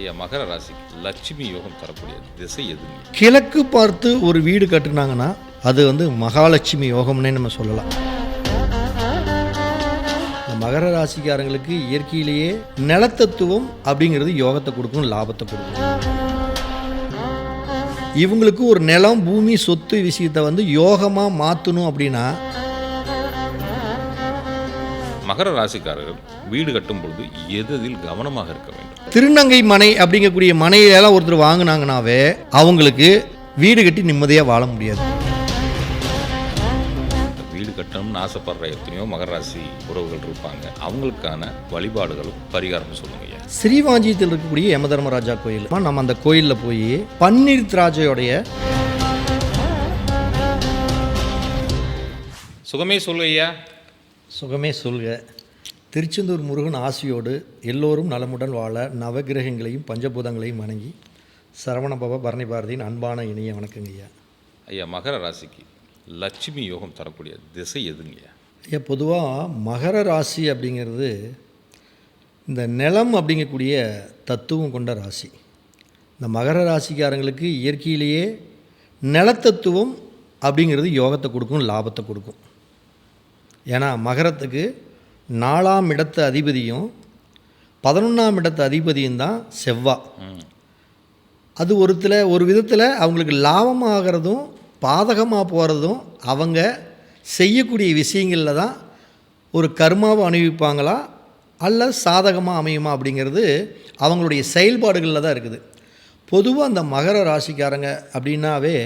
ஐயா மகர ராசிக்கு லட்சுமி யோகம் தரக்கூடிய திசை எதுங்க? கிழக்கு பார்த்து ஒரு வீடு கட்டுனாங்கன்னா அது வந்து மகாலட்சுமி யோகம்னே நம்ம சொல்லலாம். மகர ராசிக்காரங்களுக்கு இயற்கையிலேயே நிலத்தத்துவம் அப்படிங்கிறது யோகத்தை கொடுக்கும் லாபத்தை கொடுக்கும். இவங்களுக்கு ஒரு நிலம் பூமி சொத்து விஷயத்தை வந்து யோகமாக மாற்றணும் அப்படின்னா மகர ராசிக்காரர்கள் வீடு கட்டும் பொழுது எதில் கவனமாக இருக்க வேண்டும்? திருநங்கை மனை அப்படிங்கக்கூடிய மனையிலலாம் ஒருத்தர் வாங்கினாங்கனாவே அவங்களுக்கு வீடு கட்டி நிம்மதியாக வாழ முடியாது. வீடு கட்டணும்னு ஆசைப்படுற எத்தனையோ மகர ராசி உறவுகள் இருப்பாங்க. அவங்களுக்கான வழிபாடுகளும் பரிகாரமும் சொல்லுங்க ஸ்ரீவாஞ்சியத்தில் இருக்கக்கூடிய யம தர்மராஜா கோயில் நம்ம அந்த கோயிலில் போய் பன்னீர் திராட்சையோடைய சுகமே சொல்லு ஐயா. சுகமே சொல்க திருச்செந்தூர் முருகன் ஆசியோடு எல்லோரும் நலமுடன் வாழ நவகிரகங்களையும் பஞ்சபூதங்களையும் வணங்கி சரவணபவ பரணி பாரதியின் அன்பான இனிய வணக்கங்க ஐயா ஐயா மகர ராசிக்கு லட்சுமி யோகம் தரக்கூடிய திசை எதுங்க ஐயா ஐயா பொதுவாக மகர ராசி அப்படிங்கிறது இந்த நிலம் அப்படிங்கக்கூடிய தத்துவம் கொண்ட ராசி. இந்த மகர ராசிக்காரங்களுக்கு இயற்கையிலேயே நிலத்தத்துவம் அப்படிங்கிறது யோகத்தை கொடுக்கும் லாபத்தை கொடுக்கும். ஏன்னா மகரத்துக்கு நாலாம் இடத்து அதிபதியும் பதினொன்றாம் இடத்து அதிபதியும் தான் செவ்வா. அது ஒருத்தில் ஒரு விதத்தில் அவங்களுக்கு லாபமாகிறதும் பாதகமாக போகிறதும் அவங்க செய்யக்கூடிய விஷயங்களில் தான் ஒரு கர்மாவை அனுபவிப்பாங்களா அல்ல சாதகமாக அமையுமா அப்படிங்கிறது அவங்களுடைய செயல்பாடுகளில் தான் இருக்குது. பொதுவாக அந்த மகர ராசிக்காரங்க அப்படின்னாவே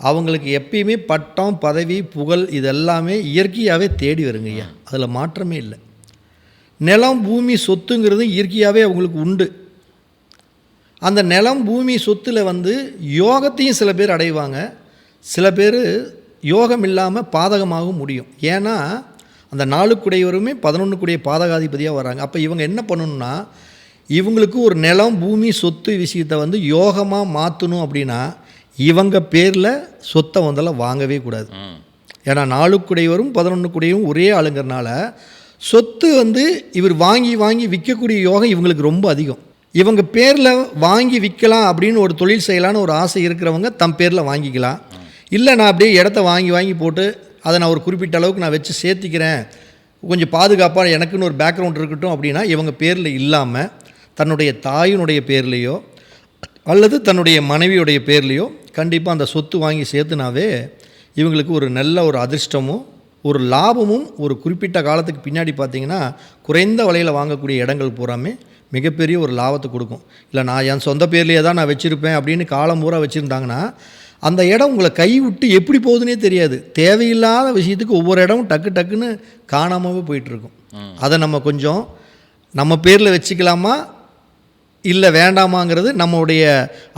அவங்களுக்கு எப்பயுமே பட்டம் பதவி புகழ் இதெல்லாமே இயற்கையாகவே தேடி வருங்க ஐயா. அதில் மாற்றமே இல்லை. நிலம் பூமி சொத்துங்கிறது இயற்கையாகவே அவங்களுக்கு உண்டு. அந்த நிலம் பூமி சொத்தில் வந்து யோகத்தையும் சில பேர் அடைவாங்க. சில பேர் யோகம் இல்லாமல் பாதகமாகவும் முடியும். ஏன்னா அந்த நாளுக்குடையவருமே பதினொன்றுக்குடைய பாதகாதிபதியாக வராங்க. அப்போ இவங்க என்ன பண்ணணும்னா இவங்களுக்கு ஒரு நிலம் பூமி சொத்து விஷயத்தை வந்து யோகமாக மாற்றணும் அப்படின்னா இவங்க பேரில் சொத்தை வந்தெல்லாம் வாங்கவே கூடாது. ஏன்னா நாளுக்குடையவரும் பதினொன்றுக்குடையவும் ஒரே ஆளுங்கிறனால சொத்து வந்து இவர் வாங்கி வாங்கி விற்கக்கூடிய யோகம் இவங்களுக்கு ரொம்ப அதிகம். இவங்க பேரில் வாங்கி விற்கலாம் அப்படின்னு ஒரு தொழில் செய்யலான்னு ஒரு ஆசை இருக்கிறவங்க தம் பேரில் வாங்கிக்கலாம். இல்லை நான் அப்படியே இடத்த வாங்கி வாங்கி போட்டு அதை நான் ஒரு குறிப்பிட்ட அளவுக்கு நான் வச்சு சேர்த்திக்கிறேன். கொஞ்சம் பாதுகாப்பாக எனக்குன்னு ஒரு பேக்ரவுண்ட் இருக்கட்டும் அப்படின்னா இவங்க பேரில் இல்லாமல் தன்னுடைய தாயினுடைய பேர்லேயோ அல்லது தன்னுடைய மனைவியுடைய பேர்லேயோ கண்டிப்பாக அந்த சொத்து வாங்கி சேர்த்துனாவே இவங்களுக்கு ஒரு நல்ல ஒரு அதிர்ஷ்டமும் ஒரு லாபமும் ஒரு குறிப்பிட்ட காலத்துக்கு பின்னாடி பார்த்தீங்கன்னா குறைந்த விலையில் வாங்கக்கூடிய இடங்கள் பூராமே மிகப்பெரிய ஒரு லாபத்தை கொடுக்கும். இல்லை நான் என் சொந்த பேர்லேயே தான் நான் வச்சுருப்பேன் அப்படின்னு காலம் பூரா வச்சுருந்தாங்கன்னா அந்த இடம் உங்களை கை விட்டு எப்படி போகுதுன்னே தெரியாது. தேவையில்லாத விஷயத்துக்கு ஒவ்வொரு இடமும் டக்கு டக்குன்னு காணாமவே போயிட்டுருக்கும். அதை நம்ம கொஞ்சம் நம்ம பேரில் வச்சுக்கலாமா? இல்லை வேண்டாமாங்கிறது நம்மளுடைய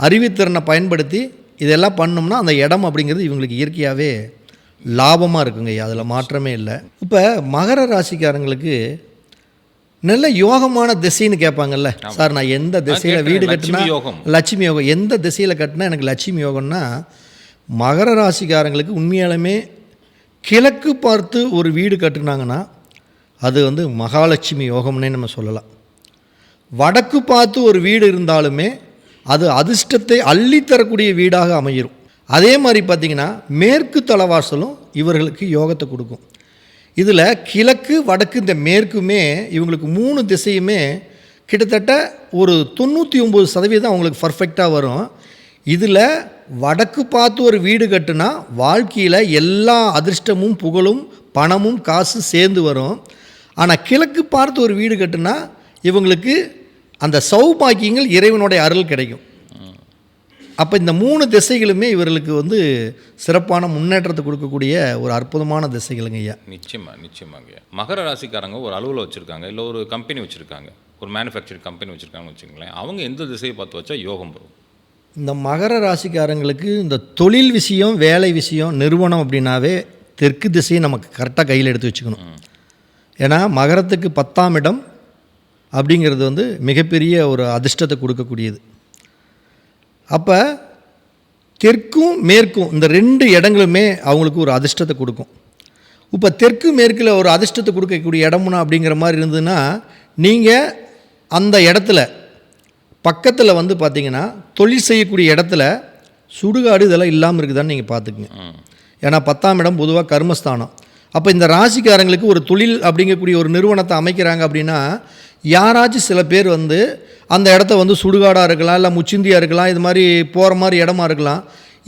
அறிவுத்திறனை பயன்படுத்தி இதெல்லாம் பண்ணோம்னா அந்த இடம் அப்படிங்கிறது இவங்களுக்கு இயற்கையாகவே லாபமாக இருக்குங்க அதில் மாற்றமே இல்லை. இப்போ மகர ராசிக்காரங்களுக்கு நல்ல யோகமான திசைன்னு கேட்பாங்கல்ல. சார் நான் எந்த திசையில் வீடு. கட்டினா லட்சுமி யோகம். லட்சுமி யோகம். எந்த திசையில் கட்டினா எனக்கு லட்சுமி யோகம்னா மகர ராசிக்காரங்களுக்கு உண்மையாலுமே கிழக்கு பார்த்து ஒரு வீடு கட்டுனாங்கன்னா அது வந்து மகாலட்சுமி யோகம்னே நம்ம சொல்லலாம். வடக்கு பார்த்து ஒரு வீடு இருந்தாலுமே அது அதிர்ஷ்டத்தை அள்ளித்தரக்கூடிய வீடாக அமையிடும் அதே மாதிரி பார்த்திங்கன்னா மேற்கு தலவாசலும் இவர்களுக்கு யோகத்தை கொடுக்கும். இதில் கிழக்கு வடக்கு இந்த மேற்குமே இவங்களுக்கு மூணு திசையுமே கிட்டத்தட்ட ஒரு தொண்ணூற்றி ஒம்பது சதவீதம் அவங்களுக்கு பர்ஃபெக்டாக வரும். இதில் வடக்கு பார்த்து ஒரு வீடு கட்டுனா வாழ்க்கையில் எல்லா அதிர்ஷ்டமும் புகழும் பணமும் காசு சேர்ந்து வரும். ஆனால் கிழக்கு பார்த்து ஒரு வீடு கட்டுனா இவங்களுக்கு அந்த சௌபாக்கியங்கள் இறைவனுடைய அருள் கிடைக்கும். அப்போ இந்த மூணு திசைகளுமே இவர்களுக்கு வந்து சிறப்பான முன்னேற்றத்தை கொடுக்கக்கூடிய ஒரு அற்புதமான திசைகளுங்க ஐயா. நிச்சயமா நிச்சயமாங்க மகர ராசிக்காரங்க ஒரு அலுவலை வச்சுருக்காங்க இல்லை ஒரு கம்பெனி வச்சுருக்காங்க. ஒரு மேனுஃபேக்சரிங் கம்பெனி வச்சுருக்காங்கன்னு வச்சுங்களேன் அவங்க எந்த திசையை பார்த்து வச்சா யோகம் வரும்? இந்த மகர ராசிக்காரங்களுக்கு இந்த தொழில் விஷயம் வேலை விஷயம் நிறுவனம் அப்படின்னாவே தெற்கு திசையை நமக்கு கரெக்டாக கையில் எடுத்து வச்சுக்கணும். ஏன்னா மகரத்துக்கு பத்தாம் இடம் அப்படிங்கிறது வந்து மிகப்பெரிய ஒரு அதிர்ஷ்டத்தை கொடுக்கக்கூடியது. அப்போ தெற்கும் மேற்கும் இந்த ரெண்டு இடங்களுமே அவங்களுக்கு ஒரு அதிர்ஷ்டத்தை கொடுக்கும். இப்போ தெற்கு மேற்கில் ஒரு அதிர்ஷ்டத்தை கொடுக்கக்கூடிய இடம்னா அப்படிங்கிற மாதிரி இருந்ததுன்னா நீங்கள் அந்த இடத்துல பக்கத்தில் வந்து பார்த்தீங்கன்னா தொழில் செய்யக்கூடிய இடத்துல சுடுகாடு இதெல்லாம் இல்லாமல் இருக்குதான்னு நீங்கள் பார்த்துக்குங்க ஏன்னா பத்தாம் இடம் பொதுவாக கர்மஸ்தானம். அப்போ இந்த ராசிக்காரங்களுக்கு ஒரு தொழில் அப்படிங்கக்கூடிய ஒரு நிறுவனத்தை அமைக்கிறாங்க அப்படின்னா யாராச்சும் சில பேர் வந்து அந்த இடத்த வந்து சுடுகாடாக இருக்கலாம் இல்லை முச்சிந்தியாக இருக்கலாம் இது மாதிரி போகிற மாதிரி இடமா இருக்கலாம்.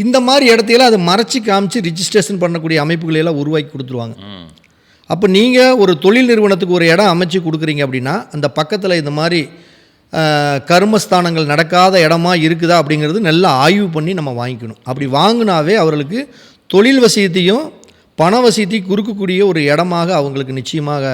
இந்த மாதிரி இடத்தையெல்லாம் அதை மறைச்சி காமிச்சு ரிஜிஸ்ட்ரேஷன் பண்ணக்கூடிய அமைப்புகளை எல்லாம் உருவாக்கி கொடுத்துருவாங்க. அப்போ நீங்கள் ஒரு தொழில் நிறுவனத்துக்கு ஒரு இடம் அமைச்சு கொடுக்குறீங்க அப்படின்னா அந்த பக்கத்தில் இந்த மாதிரி கர்மஸ்தானங்கள் நடக்காத இடமா இருக்குதா அப்படிங்கிறது நல்லா ஆய்வு பண்ணி நம்ம வாங்கிக்கணும். அப்படி வாங்கினாவே அவர்களுக்கு தொழில் வசியத்தையும் பண வசியத்தையும் குறுக்கக்கூடிய ஒரு இடமாக அவங்களுக்கு நிச்சயமாக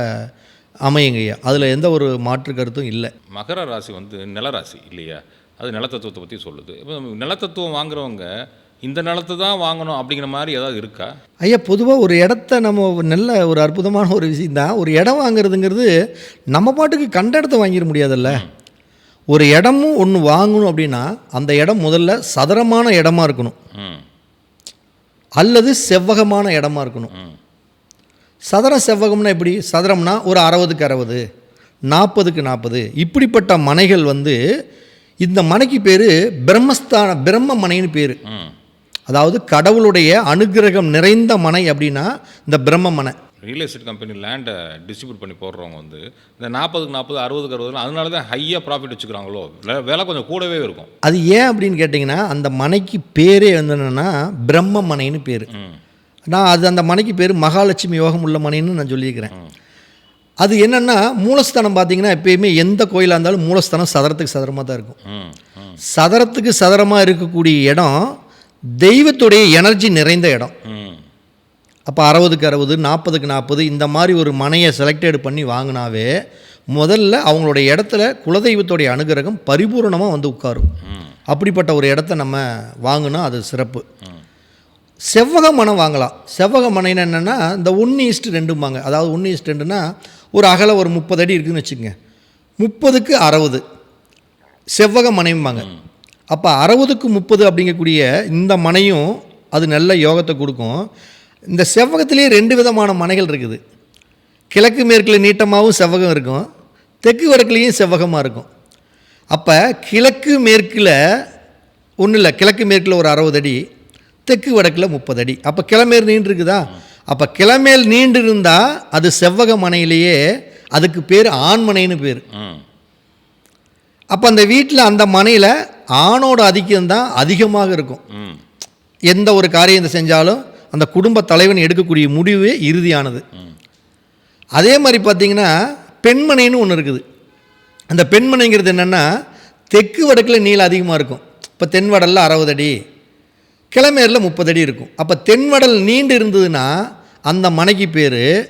அமையுங்கய்யா அதில் எந்த ஒரு மாற்று கருத்தும் இல்லை. மகர ராசி வந்து நிலராசி இல்லையா? அது நிலத்தத்துவத்தை பற்றி சொல்லுது. இப்போ நிலத்தத்துவம் வாங்குறவங்க இந்த நிலத்தை தான் வாங்கணும் அப்படிங்கிற மாதிரி ஏதாவது இருக்கா? ஐயா பொதுவாக ஒரு இடத்த நம்ம நல்ல ஒரு அற்புதமான ஒரு விஷயம் தான். ஒரு இடம் வாங்குறதுங்கிறது நம்ம பாட்டுக்கு கண்ட இடத்த வாங்கிட முடியாதுல்ல. ஒரு இடமும் ஒன்று வாங்கணும் அப்படின்னா அந்த இடம் முதல்ல சதுரமான இடமா இருக்கணும். ம். அல்லது செவ்வகமான இடமா இருக்கணும். சதுர செவ்வகம்னா எப்படி? சதுரம்னா ஒரு அறுபதுக்கு அறுபது நாற்பதுக்கு நாற்பது. இப்படிப்பட்ட மனைகள் வந்து இந்த மனைக்கு பேர் பிரம்மஸ்தான பிரம்ம மனைன்னு பேர். அதாவது கடவுளுடைய அனுக்கிரகம் நிறைந்த மனை அப்படின்னா இந்த பிரம்ம மனை. ரியல் எஸ்டேட் கம்பெனி லேண்டை டிஸ்ட்ரிபியூட் பண்ணி போடுறவங்க வந்து இந்த நாற்பதுக்கு நாற்பது அறுபதுக்கு அறுபது அதனால தான் ஹையாக ப்ராஃபிட் வச்சுக்கிறாங்களோ விலை கொஞ்சம் கூடவே இருக்கும். அது ஏன் அப்படின்னு கேட்டிங்கன்னா அந்த மனைக்கு பேரே வந்து என்னென்னா பிரம்ம மனைன்னு பேர். நான் அது அந்த மனைக்கு பேர் மகாலட்சுமி யோகம் உள்ள மனைன்னு நான் சொல்லியிருக்கிறேன். அது என்னென்னா மூலஸ்தானம் பார்த்தீங்கன்னா எப்பயுமே எந்த கோயிலாக இருந்தாலும் மூலஸ்தானம் சதுரத்துக்கு சதுரமாக தான் இருக்கும். சதுரத்துக்கு சதுரமாக இருக்கக்கூடிய இடம் தெய்வத்துடைய எனர்ஜி நிறைந்த இடம். அப்போ அறுபதுக்கு அறுபது நாற்பதுக்கு நாற்பது இந்த மாதிரி ஒரு மனையை செலக்டட் பண்ணி வாங்கினாவே முதல்ல அவங்களுடைய இடத்துல குலதெய்வத்துடைய அனுகிரகம் பரிபூரணமாக வந்து உட்காரும். அப்படிப்பட்ட ஒரு இடத்த நம்ம வாங்கினா அது சிறப்பு. செவ்வக மனம் வாங்கலாம். செவ்வக மனைன்னு என்னென்னா இந்த ஒன்று ஈஸ்ட் ரெண்டும்பாங்க. அதாவது ஒன்று ஈஸ்ட் ரெண்டுனா ஒரு அகல ஒரு முப்பது அடி இருக்குதுன்னு வச்சுக்கோங்க. முப்பதுக்கு அறுபது. செவ்வக மனைம்பாங்க. அப்போ அறுபதுக்கு முப்பது அப்படிங்கக்கூடிய இந்த மனையும் அது நல்ல யோகத்தை கொடுக்கும். இந்த செவ்வகத்திலேயே ரெண்டு விதமான மனைகள் இருக்குது. கிழக்கு மேற்கில் நீட்டமாகவும் செவ்வகம் இருக்கும். தெற்கு வடக்குலேயும் செவ்வகமாக இருக்கும். அப்போ கிழக்கு மேற்கில் ஒன்றும் இல்லை கிழக்கு மேற்கில் ஒரு அறுபது அடி தெற்கு வடக்கில் முப்பது அடி. அப்போ கிளமேல் நீண்டு இருக்குதா அப்போ கிளமேல் நீண்டு இருந்தால் அது செவ்வக மனையிலேயே அதுக்கு பேர் ஆண்மனைன்னு பேர். அப்போ அந்த வீட்டில் அந்த மனையில் ஆணோட ஆதிக்கம் தான் அதிகமாக இருக்கும். எந்த ஒரு காரியத்தை செஞ்சாலும் அந்த குடும்ப தலைவன் எடுக்கக்கூடிய முடிவு இறுதியானது. அதே மாதிரி பார்த்தீங்கன்னா பெண்மனைன்னு ஒன்று இருக்குது. அந்த பெண்மனைங்கிறது என்னென்னா தெற்கு வடக்கில் நீளம் அதிகமாக இருக்கும். இப்போ தென்வடலில் அறுபது அடி கிழமேரில் முப்பது அடி இருக்கும். அப்போ தென்வடல் நீண்டு இருந்ததுன்னா அந்த மனைக்கு பேர்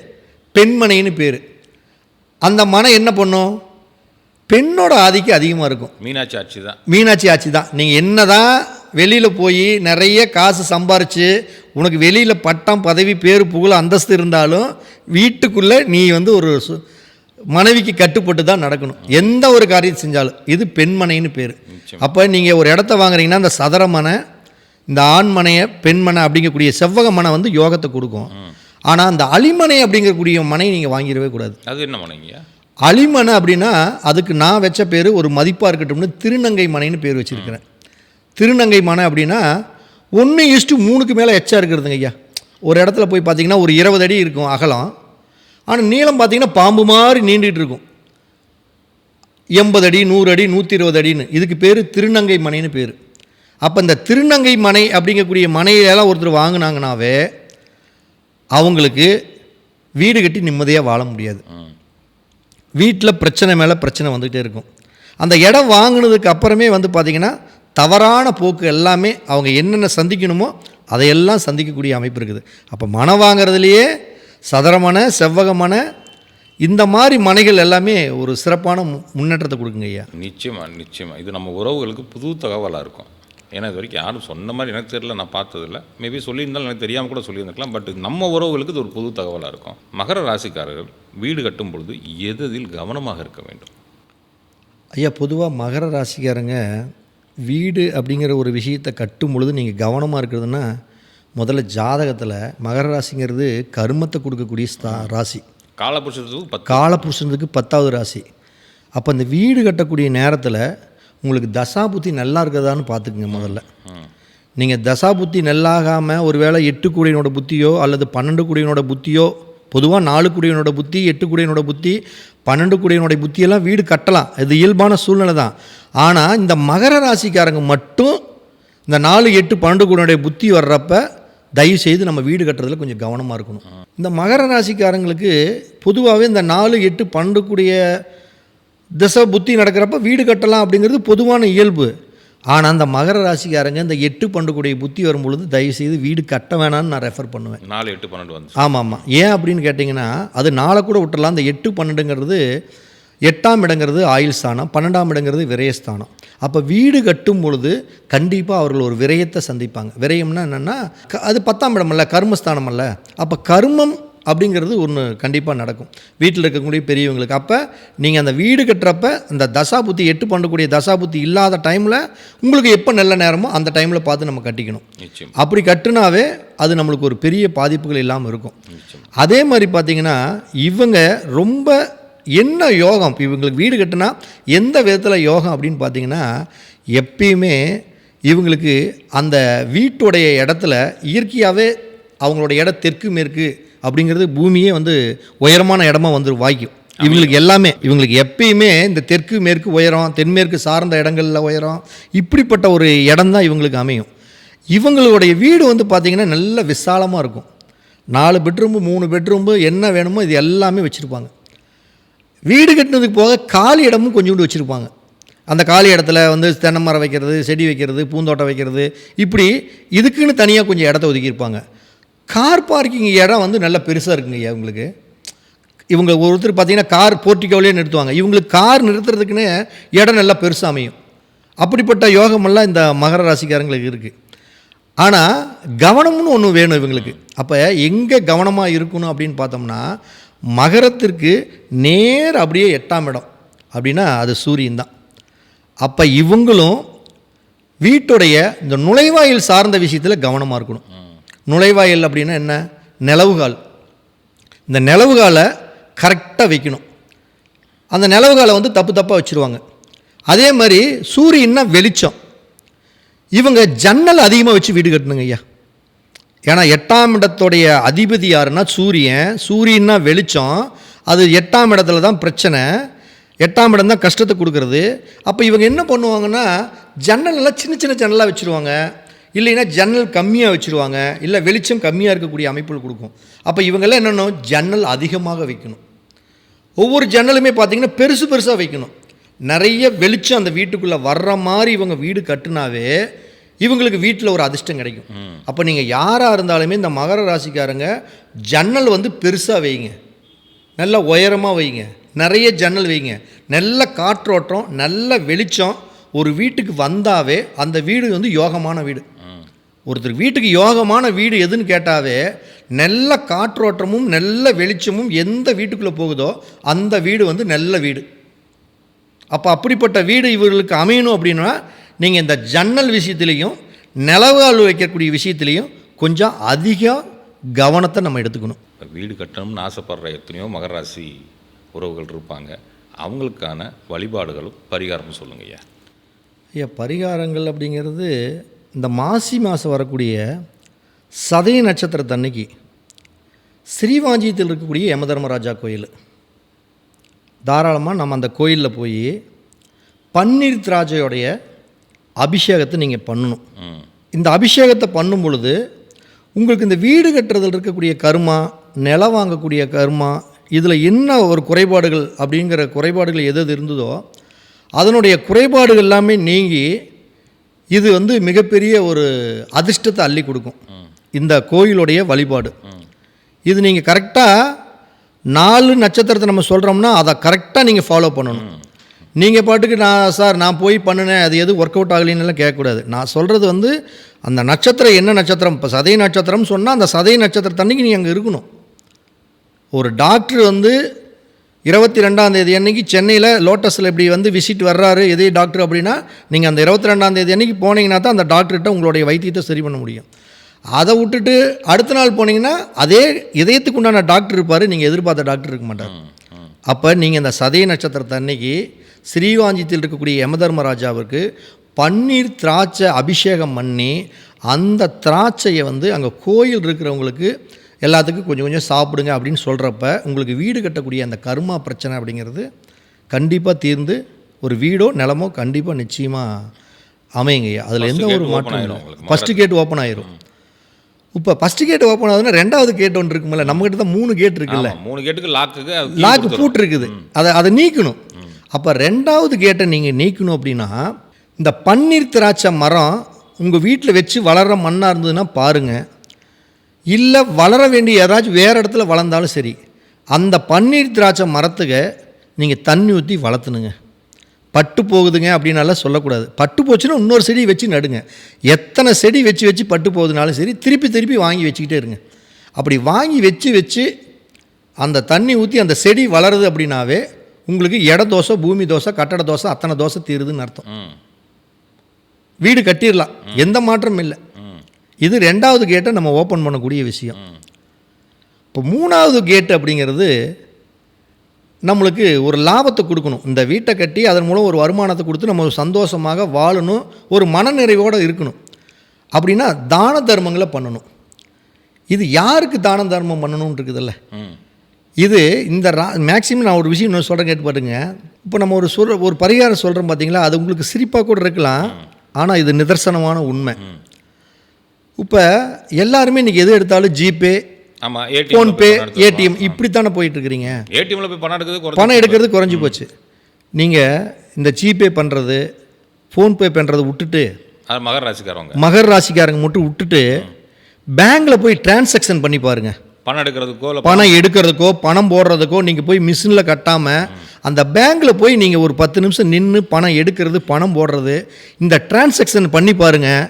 பெண்மனைன்னு பேர். அந்த மனை என்ன பண்ணும்? பெண்ணோட ஆதிக்கம் அதிகமாக இருக்கும். மீனாட்சி ஆட்சி தான். மீனாட்சி ஆட்சி தான். நீங்கள் என்ன தான் வெளியில் போய் நிறைய காசு சம்பாரித்து உனக்கு வெளியில் பட்டம் பதவி பேர் புகழ் அந்தஸ்து இருந்தாலும் வீட்டுக்குள்ளே நீ வந்து ஒரு சு- மனைவிக்கு கட்டுப்பட்டு தான் நடக்கணும். எந்த ஒரு காரியம் செஞ்சாலும். இது பெண்மனைன்னு பேர். அப்போ நீங்கள் ஒரு இடத்த வாங்குறீங்கன்னா இந்த சதுர மனை இந்த ஆண்மனையை பெண்மனை அப்படிங்கக்கூடிய செவ்வக மனை வந்து யோகத்தை கொடுக்கும். ஆனால் அந்த அலிமனை அப்படிங்கக்கூடிய மனை நீங்கள் வாங்கிடவே கூடாது. அது என்ன பண்ணீங்க அலிமனை அப்படின்னா அதுக்கு நான் வச்ச பேர் ஒரு மதிப்பாக இருக்கட்டும்னு திருநங்கை மனைன்னு பேர் வச்சுருக்கிறேன். திருநங்கை மனை அப்படின்னா ஒன்று இஷ்டு மூணுக்கு மேலே எச்சா இருக்கிறதுங்க ஐயா ஒரு இடத்துல போய் பார்த்தீங்கன்னா ஒரு இருபது அடி இருக்கும் அகலம். ஆனால் நீளம் பார்த்தீங்கன்னா பாம்பு மாதிரி நீண்டுகிட்டு இருக்கும். எண்பது அடி நூறு அடி நூற்றி இருபது அடின்னு. இதுக்கு பேர் திருநங்கை மனைன்னு பேர். அப்போ இந்த திருநங்கை மனை அப்படிங்கக்கூடிய மனையெல்லாம் ஒருத்தர் வாங்கினாங்கனாவே அவங்களுக்கு வீடு கட்டி நிம்மதியாக வாழ முடியாது. வீட்டில் பிரச்சனை மேலே பிரச்சனை வந்துகிட்டே இருக்கும். அந்த இடம் வாங்கினதுக்கு அப்புறமே வந்து பார்த்திங்கன்னா தவறான போக்கு எல்லாமே அவங்க என்னென்ன சந்திக்கணுமோ அதையெல்லாம் சந்திக்கக்கூடிய அமைப்பு இருக்குது. அப்போ மனை வாங்குறதுலையே சதுரமனை செவ்வகமனை இந்த மாதிரி மனைகள் எல்லாமே ஒரு சிறப்பான முன்னேற்றத்தை கொடுக்குங்க ஐயா. நிச்சயமா நிச்சயமா. இது நம்ம உறவுகளுக்கு புது தகவலாக இருக்கும். ஏன்னா இது வரைக்கும் யாரும் சொன்ன மாதிரி எனக்கு தெரியல நான் பார்த்ததில்ல. மேபி சொல்லியிருந்தாலும் எனக்கு தெரியாமல் கூட சொல்லியிருந்துருக்கலாம். பட் நம்ம உறவுகளுக்கு இது ஒரு புது தகவலாக இருக்கும். மகர ராசிக்காரர்கள் வீடு கட்டும் பொழுது எதில் கவனமாக இருக்க வேண்டும்? ஐயா பொதுவாக மகர ராசிக்காரங்க வீடு அப்படிங்கிற ஒரு விஷயத்தை கட்டும் பொழுது நீங்கள் கவனமாக இருக்கிறதுனா முதல்ல ஜாதகத்தில் மகர ராசிங்கிறது கருமத்தை கொடுக்கக்கூடிய ஸ்தா ராசி. காலபுருஷத்துக்கு பத்து. காலபுருஷனுக்கு பத்தாவது ராசி. அப்போ இந்த வீடு கட்டக்கூடிய நேரத்தில் உங்களுக்கு தசா புத்தி நல்லா இருக்குதான்னு பார்த்துக்குங்க முதல்ல. நீங்கள் தசா புத்தி நல்லாகாமல் ஒருவேளை எட்டு கூடியனோட புத்தியோ அல்லது பன்னெண்டு கூடியனோட புத்தியோ பொதுவாக நாலு கூடியனோட புத்தி எட்டு கூடியனோட புத்தி பன்னெண்டு கூடியனோட புத்தியெல்லாம் வீடு கட்டலாம். இது இயல்பான சூழ்நிலை தான். ஆனால் இந்த மகர ராசிக்காரங்க மட்டும் இந்த நாலு எட்டு பன்னெண்டு கூடியனுடைய புத்தி வர்றப்ப தயவு செய்து நம்ம வீடு கட்டுறதுல கொஞ்சம் கவனமாக இருக்கணும். இந்த மகர ராசிக்காரங்களுக்கு பொதுவாகவே இந்த நாலு எட்டு பன்னெண்டு கூடிய திசை புத்தி நடக்கிறப்ப வீடு கட்டலாம் அப்படிங்கிறது பொதுவான இயல்பு. ஆனால் அந்த மகர ராசிக்காரங்க இந்த எட்டு பண்டுக்குடைய புத்தி வரும்பொழுது தயவு செய்து வீடு கட்ட வேணாம்னு நான் ரெஃபர் பண்ணுவேன். நாலு எட்டு பன்னெண்டு வந்து ஆமாம். ஆமாம் ஏன் அப்படின்னு கேட்டிங்கன்னா அது நாளை கூட விட்டுறலாம். அந்த எட்டு பன்னெண்டுங்கிறது எட்டாம் இடங்கிறது ஆயுள் ஸ்தானம் பன்னெண்டாம் இடங்கிறது விரயஸ்தானம் அப்போ வீடு கட்டும் பொழுது கண்டிப்பாக அவர்கள் ஒரு விரயத்தை சந்திப்பாங்க. விரயம்னா என்னென்னா அது பத்தாம் இடமல்ல கர்மஸ்தானம் அல்ல அப்போ கர்மம் அப்படிங்கிறது ஒன்று கண்டிப்பாக நடக்கும். வீட்டில் இருக்கக்கூடிய பெரியவங்களுக்கு. அப்போ நீங்கள் அந்த வீடு கட்டுறப்ப அந்த தசாபுத்தி எட்டு பண்ணக்கூடிய தசாபுத்தி இல்லாத டைமில் உங்களுக்கு எப்போ நல்ல நேரமோ அந்த டைமில் பார்த்து நம்ம கட்டிக்கணும். அப்படி கட்டுனாவே அது நம்மளுக்கு ஒரு பெரிய பாதிப்புகள் இல்லாமல் இருக்கும். அதே மாதிரி பார்த்தீங்கன்னா இவங்க ரொம்ப என்ன யோகம்? இப்ப இவங்களுக்கு வீடு கட்டுனா எந்த விதத்தில் யோகம் அப்படின்னு பார்த்தீங்கன்னா எப்பயுமே இவங்களுக்கு அந்த வீட்டுடைய இடத்துல இயற்கையாகவே அவங்களோட இடம் தெற்கு மேற்கு அப்படிங்கிறது பூமியே வந்து உயரமான இடமா வந்து வாய்க்கும். இவங்களுக்கு எல்லாமே இவங்களுக்கு எப்பயுமே இந்த தெற்கு மேற்கு உயரம் தென்மேற்கு சார்ந்த இடங்களில் உயரம் இப்படிப்பட்ட ஒரு இடம் தான் இவங்களுக்கு அமையும். இவங்களுடைய வீடு வந்து பார்த்திங்கன்னா நல்ல விசாலமாக இருக்கும். நாலு பெட்ரூம்பு மூணு பெட்ரூம்பு என்ன வேணுமோ இது எல்லாமே வச்சுருப்பாங்க. வீடு கட்டினதுக்கு போக காலி இடமும் கொஞ்சோண்டு வச்சுருப்பாங்க. அந்த காலி இடத்துல வந்து தென்னை மரம் வைக்கிறது செடி வைக்கிறது பூந்தோட்டம் வைக்கிறது இப்படி இதுக்குன்னு தனியாக கொஞ்சம் இடத்த ஒதுக்கியிருப்பாங்க. கார் பார்க்கிங் இடம் வந்து நல்ல பெருசாக இருக்குங்கய்யா உங்களுக்கு. இவங்களுக்கு இவங்க ஒருத்தர் பார்த்தீங்கன்னா கார் போர்ட்டிக்கோவிலே நிறுத்துவாங்க. இவங்களுக்கு கார் நிறுத்துறதுக்குன்னு இடம் நல்லா பெருசாக அமையும். அப்படிப்பட்ட யோகமெல்லாம் இந்த மகர ராசிக்காரங்களுக்கு இருக்குது ஆனால் கவனம்னு ஒன்று வேணும் இவங்களுக்கு. அப்போ எங்கே கவனமாக இருக்கணும் அப்படின்னு பார்த்தோம்னா மகரத்திற்கு நேர் அப்படியே எட்டாம் இடம் அப்படின்னா அது சூரியன் தான். அப்போ இவங்களும் வீட்டுடைய இந்த நுழைவாயில் சார்ந்த விஷயத்தில் கவனமாக இருக்கணும். நுழைவாயில் அப்படின்னா என்ன? நிலவுகால். இந்த நிலவுகாலை கரெக்டாக வைக்கணும். அந்த நிலவுகாலை வந்து தப்பு தப்பாக வச்சுருவாங்க. அதே மாதிரி சூரியன்னா வெளிச்சம். இவங்க ஜன்னல் அதிகமாக வச்சு வீடு கட்டணுங்க ஐயா. ஏன்னா எட்டாம் இடத்துடைய அதிபதி யாருன்னா சூரியன். சூரியன்னா வெளிச்சம். அது எட்டாம் இடத்துல தான் பிரச்சனை. எட்டாம் இடம் தான் கஷ்டத்தை கொடுக்குறது. அப்போ இவங்க என்ன பண்ணுவாங்கன்னா ஜன்னலெல்லாம் சின்ன சின்ன ஜன்னலாக வச்சுருவாங்க. இல்லைன்னா ஜன்னல் கம்மியாக வச்சுருவாங்க. இல்லை வெளிச்சம் கம்மியாக இருக்கக்கூடிய அமைப்புகள் கொடுக்கும். அப்போ இவங்கெல்லாம் என்னென்ன ஜன்னல் அதிகமாக வைக்கணும். ஒவ்வொரு ஜன்னலுமே பார்த்தீங்கன்னா பெருசு பெருசாக வைக்கணும். நிறைய வெளிச்சம் அந்த வீட்டுக்குள்ளே வர்ற மாதிரி இவங்க வீடு கட்டுனாவே இவங்களுக்கு வீட்டில் ஒரு அதிர்ஷ்டம் கிடைக்கும். அப்போ நீங்கள் யாராக இருந்தாலுமே இந்த மகர ராசிக்காரங்க ஜன்னல் வந்து பெருசாக வைங்க. நல்ல உயரமாக வைங்க. நிறைய ஜன்னல் வைங்க. நல்ல காற்றோட்டம் நல்ல வெளிச்சம் ஒரு வீட்டுக்கு வந்தாவே அந்த வீடு வந்து யோகமான வீடு. ஒருத்தர் வீட்டுக்கு யோகமான வீடு எதுன்னு கேட்டாவே நல்ல காற்றோட்டமும் நல்ல வெளிச்சமும் எந்த வீட்டுக்குள்ளே போகுதோ அந்த வீடு வந்து நல்ல வீடு. அப்போ அப்படிப்பட்ட வீடு இவர்களுக்கு அமையணும் அப்படின்னா நீங்கள் இந்த ஜன்னல் விஷயத்துலேயும் நிலவாழ்வு வைக்கக்கூடிய விஷயத்துலேயும் கொஞ்சம் அதிக கவனத்தை நம்ம எடுத்துக்கணும். வீடு கட்டணும்னு ஆசைப்படுற எத்தனையோ மகர ராசி உறவுகள் இருப்பாங்க. அவங்களுக்கான வழிபாடுகளும் பரிகாரமும் சொல்லுங்க ஐயா. ஐயா பரிகாரங்கள் அப்படிங்கிறது இந்த மாசி மாதம் வரக்கூடிய சதய நட்சத்திரத்தன்னைக்கு ஸ்ரீவாஞ்சியத்தில் இருக்கக்கூடிய யமதர்மராஜா கோயில். தாராளமாக நம்ம அந்த கோயிலில் போய் பன்னீர் திராட்சையோடைய அபிஷேகத்தை நீங்கள் பண்ணணும். இந்த அபிஷேகத்தை பண்ணும் பொழுது உங்களுக்கு இந்த வீடு கட்டுறதுல இருக்கக்கூடிய கர்மா நிலம் வாங்கக்கூடிய கர்மா இதில் என்ன ஒரு குறைபாடுகள் அப்படிங்கிற குறைபாடுகள் எது எது இருந்ததோ அதனுடைய குறைபாடுகள் எல்லாமே நீங்கி இது வந்து மிகப்பெரிய ஒரு அதிர்ஷ்டத்தை அள்ளி கொடுக்கும். இந்த கோயிலுடைய வழிபாடு. இது நீங்கள் கரெக்டாக நாலு நட்சத்திரத்தை நம்ம சொல்கிறோம்னா அதை கரெக்டாக நீங்கள் ஃபாலோ பண்ணணும். நீங்கள் பாட்டுக்கு நான் சார் நான் போய் பண்ணினேன் அது எது ஒர்க் அவுட் ஆகலின்னுலாம் கேட்கக்கூடாது. நான் சொல்கிறது வந்து அந்த நட்சத்திரம் என்ன நட்சத்திரம்? இப்போ சதய நட்சத்திரம் சொன்னால் அந்த சதய நட்சத்திரத்தன்னைக்கு நீங்கள் அங்கே இருக்கணும். ஒரு டாக்டர் வந்து இருபத்தி ரெண்டாம் தேதி அன்னைக்கு சென்னையில் லோட்டஸில் இப்படி வந்து விசிட் வர்றாரு இதே டாக்டர் அப்படின்னா நீங்கள் அந்த இருபத்தி ரெண்டாம் தேதி அன்னைக்கு போனீங்கன்னா தான் அந்த டாக்டர்கிட்ட உங்களுடைய வைத்தியத்தை சரி பண்ண முடியும். அதை விட்டுட்டு அடுத்த நாள் போனீங்கன்னா அதே இதயத்துக்கு உண்டான டாக்டர் இருப்பார் நீங்கள் எதிர்பார்த்த டாக்டர் இருக்க மாட்டார். அப்போ நீங்கள் இந்த சதய நட்சத்திரத்தை அன்னைக்கு ஸ்ரீவாஞ்சியத்தில் இருக்கக்கூடிய யமதர்மராஜாவிற்கு பன்னீர் திராட்சை அபிஷேகம் பண்ணி அந்த திராட்சையை வந்து அங்கே கோயில் இருக்கிறவங்களுக்கு எல்லாத்துக்கும் கொஞ்சம் கொஞ்சம் சாப்பிடுங்க அப்படின்னு சொல்கிறப்ப உங்களுக்கு வீடு கட்டக்கூடிய அந்த கர்மா பிரச்சனை அப்படிங்கிறது கண்டிப்பாக தீர்ந்து ஒரு வீடோ நிலமோ கண்டிப்பாக நிச்சயமாக அமையுங்கய்யா. அதில் எந்த ஒரு மாற்றம். ஃபஸ்ட்டு கேட் ஓப்பன் ஆயிரும். இப்போ ஃபஸ்ட்டு கேட் ஓப்பன் ஆகுதுன்னா ரெண்டாவது கேட் ஒன்று இருக்குமில்ல நம்மகிட்ட தான் மூணு கேட் இருக்குல்ல. மூணு கேட்டுக்கு லாக்குக்கு லாக்கு. பூட்டு இருக்குது அதை அதை நீக்கணும். அப்போ ரெண்டாவது கேட்டை நீங்கள் நீக்கணும் அப்படின்னா இந்த பன்னீர் திராட்சை மரம் உங்கள் வீட்டில் வச்சு வளர்கிற மண்ணாக இருந்ததுன்னா பாருங்கள் இல்லை வளர வேண்டிய ஏதாச்சும் வேறு இடத்துல வளர்ந்தாலும் சரி அந்த பன்னீர் திராட்சை மரத்துக்கு நீங்கள் தண்ணி ஊற்றி வளர்த்துனுங்க. பட்டு போகுதுங்க அப்படின்னாலாம் சொல்லக்கூடாது. பட்டு போச்சுன்னா இன்னொரு செடி வச்சு நடுங்க. எத்தனை செடி வச்சு வச்சு பட்டு போகுதுனாலும் சரி திருப்பி திருப்பி வாங்கி வச்சுக்கிட்டே இருங்க. அப்படி வாங்கி வச்சு வச்சு அந்த தண்ணி ஊற்றி அந்த செடி வளருது அப்படின்னாவே உங்களுக்கு இட தோசை பூமி தோசை கட்டட தோசை அத்தனை தோசை தீருதுன்னு அர்த்தம். வீடு கட்டிடலாம். எந்த மாற்றமும் இல்லை. இது ரெண்டாவது கேட்டை நம்ம ஓப்பன் பண்ணக்கூடிய விஷயம். இப்போ மூணாவது கேட் அப்படிங்கிறது நம்மளுக்கு ஒரு லாபத்தை கொடுக்கணும். இந்த வீட்டை கட்டி அதன் மூலம் ஒரு வருமானத்தை கொடுத்து நம்ம சந்தோஷமாக வாழணும் ஒரு மனநிறைவோடு இருக்கணும். அப்படின்னா தான தர்மங்களை பண்ணணும். இது யாருக்கு தான தர்மம் பண்ணணும்னு இருக்குதுல்ல? இது இந்த ரா மேக்ஸிமம் நான் ஒரு விஷயம் இன்னும் சொல்கிறேன் கேட்டு பாருங்க. இப்போ நம்ம ஒரு சொல்ற ஒரு பரிகாரம் சொல்கிறோம் பார்த்தீங்களா அது உங்களுக்கு சிரிப்பாக கூட இருக்கலாம். ஆனால் இது நிதர்சனமான உண்மை. இப்போ எல்லாருமே இன்றைக்கி எது எடுத்தாலும் ஜிபே ஆமா ஏடிஎம் ஃபோன்பே ஏடிஎம் இப்படித்தானே போயிட்டு இருக்கிறீங்க ஏடிஎம்ல போய் பணம் எடுக்கிறது பணம் எடுக்கிறது குறைஞ்சி போச்சு. நீங்கள் இந்த ஜிபே பண்ணுறது ஃபோன்பே பண்ணுறதை விட்டுட்டு மகர ராசிக்காரவங்க. மகர ராசிக்காரங்க மட்டும் விட்டுட்டு பேங்க்கில் போய் டிரான்சாக்ஷன் பண்ணி பாருங்கள் பணம் எடுக்கிறதுக்கோ பணம் எடுக்கிறதுக்கோ பணம் போடுறதுக்கோ நீங்கள் போய் மிஷினில் கட்டாமல் அந்த பேங்க்கில் போய் நீங்கள் ஒரு பத்து நிமிஷம் நின்று பணம் எடுக்கிறது பணம் போடுறது இந்த டிரான்சாக்ஷன் பண்ணி பாருங்கள்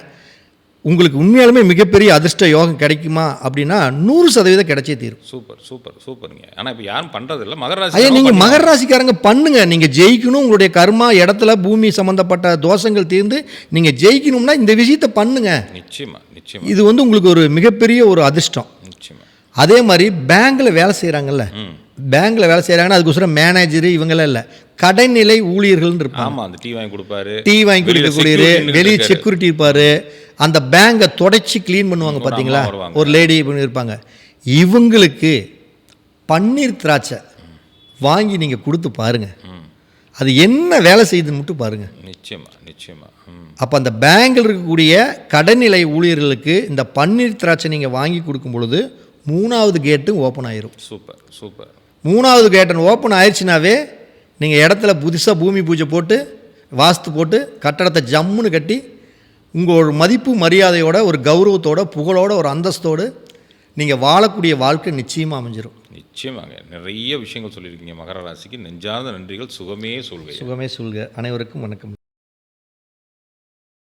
உங்களுக்கு உண்மையாலுமே மிகப்பெரிய அதிர்ஷ்ட யோகம் கிடைக்குமா அப்படின்னா நூறு சதவீதம் கிடைச்சே தீரும். சூப்பர் சூப்பர் சூப்பருங்க. ஆனா இப்போ யாரும் பண்றது இல்ல மகர ஐயா நீங்கள் மகர ராசிக்காரங்க பண்ணுங்க. நீங்கள் ஜெயிக்கணும் உங்களுடைய கர்மா இடத்துல பூமி சம்மந்தப்பட்ட தோஷங்கள் தீர்ந்து நீங்கள் ஜெயிக்கணும்னா இந்த விஷயத்தை பண்ணுங்க. நிச்சயமா நிச்சயமா. இது வந்து உங்களுக்கு ஒரு மிகப்பெரிய ஒரு அதிர்ஷ்டம். நிச்சயமா. அதே மாதிரி பேங்க்கில் வேலை செய்கிறாங்கல்ல பேங்க்கில் வேலை செய்கிறாங்கன்னா அதுக்கோசரம் மேனேஜரு இவங்களாம் இல்லை. கடைநிலை ஊழியர்கள்னு இருப்பாங்க. ஆமா அந்த டீ வாங்கி கொடுப்பாரு. டீ வாங்கி நின்னுட்டு வெளியே. செக்யூரிட்டி இருப்பார். அந்த பேங்கை தொடச்சி க்ளீன் பண்ணுவாங்க பார்த்தீங்களா. ஒரு லேடி இருப்பாங்க. இவங்களுக்கு பன்னீர் திராட்சை வாங்கி நீங்கள் கொடுத்து பாருங்க. அது என்ன வேலை செய்யுதுன்னு மட்டும் பாருங்க. நிச்சயமா நிச்சயமா. அப்போ அந்த பேங்கில் இருக்கக்கூடிய கடைநிலை ஊழியர்களுக்கு இந்த பன்னீர் திராட்சை நீங்கள் வாங்கி கொடுக்கும் பொழுது மூணாவது கேட்டும் ஓப்பன் ஆயிரும். Super super. மூணாவது கேட்டன் ஓப்பன் ஆயிடுச்சுனாவே நீங்கள் இடத்துல புதுசாக பூமி பூஜை போட்டு வாஸ்து போட்டு கட்டடத்தை ஜம்முன்னு கட்டி உங்கள் ஒரு மதிப்பு மரியாதையோட ஒரு கௌரவத்தோட புகழோட ஒரு அந்தஸ்தோடு நீங்கள் வாழக்கூடிய வாழ்க்கை நிச்சயமாக அமைஞ்சிரும். நிச்சயமாங்க. நிறைய விஷயங்கள் சொல்லியிருக்கீங்க. மகர ராசிக்கு நெஞ்சார்ந்த நன்றிகள். சுகமே சொல்வேன் சுகமே சொல்க. அனைவருக்கும் வணக்கம்.